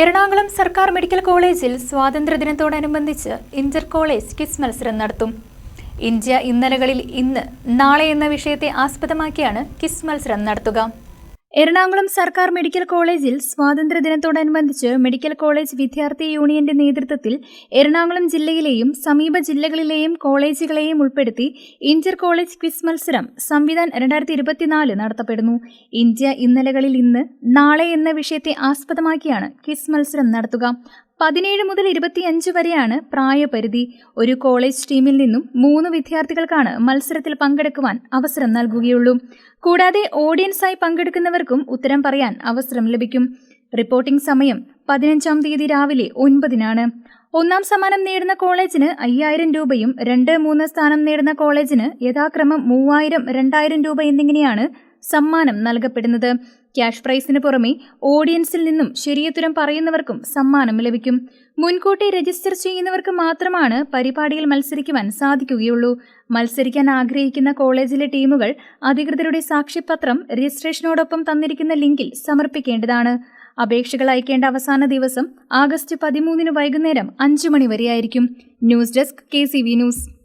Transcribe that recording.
എറണാകുളം സർക്കാർ മെഡിക്കൽ കോളേജിൽ സ്വാതന്ത്ര്യദിനത്തോടനുബന്ധിച്ച് Inter college kiss മത്സരം നടത്തും. ഇന്ത്യ ഇന്നലകളിൽ ഇന്ന് നാളെ എന്ന വിഷയത്തെ ആസ്പദമാക്കിയാണ് കിസ് മത്സരം നടത്തുക. എറണാകുളം സർക്കാർ മെഡിക്കൽ കോളേജിൽ സ്വാതന്ത്ര്യദിനത്തോടനുബന്ധിച്ച് മെഡിക്കൽ കോളേജ് വിദ്യാർത്ഥി യൂണിയന്റെ നേതൃത്വത്തിൽ എറണാകുളം ജില്ലയിലെയും സമീപ ജില്ലകളിലെയും കോളേജുകളെയും ഉൾപ്പെടുത്തി ഇന്റർ കോളേജ് ക്വിസ് മത്സരം സംവിധാൻ രണ്ടായിരത്തി ഇരുപത്തിനാല് നടത്തപ്പെടുന്നു. ഇന്ത്യ ഇന്നലകളിൽ ഇന്ന് നാളെ എന്ന വിഷയത്തെ ആസ്പദമാക്കിയാണ് ക്വിസ് മത്സരം നടത്തുക. പതിനേഴ് മുതൽ ഇരുപത്തിയഞ്ച് വരെയാണ് പ്രായപരിധി. ഒരു കോളേജ് ടീമിൽ നിന്നും മൂന്ന് വിദ്യാർത്ഥികൾക്കാണ് മത്സരത്തിൽ പങ്കെടുക്കുവാൻ അവസരം നൽകുകയുള്ളൂ. കൂടാതെ ഓഡിയൻസായി പങ്കെടുക്കുന്നവർക്കും ഉത്തരം പറയാൻ അവസരം ലഭിക്കും. റിപ്പോർട്ടിംഗ് സമയം പതിനഞ്ചാം തീയതി രാവിലെ ഒൻപതിനാണ്. ഒന്നാം സമ്മാനം നേടുന്ന കോളേജിന് അയ്യായിരം രൂപയും രണ്ട് മൂന്ന് സ്ഥാനം നേടുന്ന കോളേജിന് യഥാക്രമം മൂവായിരം രണ്ടായിരം രൂപ എന്നിങ്ങനെയാണ് സമ്മാനം നൽകപ്പെടുന്നത്. ക്യാഷ് പ്രൈസിന് പുറമെ ഓഡിയൻസിൽ നിന്നും ശരിയുത്തരം പറയുന്നവർക്കും സമ്മാനം ലഭിക്കും. മുൻകൂട്ടി രജിസ്റ്റർ ചെയ്യുന്നവർക്ക് മാത്രമാണ് പരിപാടിയിൽ മത്സരിക്കുവാൻ സാധിക്കുകയുള്ളൂ. മത്സരിക്കാൻ ആഗ്രഹിക്കുന്ന കോളേജിലെ ടീമുകൾ അധികൃതരുടെ സാക്ഷ്യപത്രം രജിസ്ട്രേഷനോടൊപ്പം തന്നിരിക്കുന്ന ലിങ്കിൽ സമർപ്പിക്കേണ്ടതാണ്. അപേക്ഷകൾ അയക്കേണ്ട അവസാന ദിവസം ആഗസ്റ്റ് പതിമൂന്നിന് വൈകുന്നേരം അഞ്ചു മണി വരെയായിരിക്കും. News desk K news.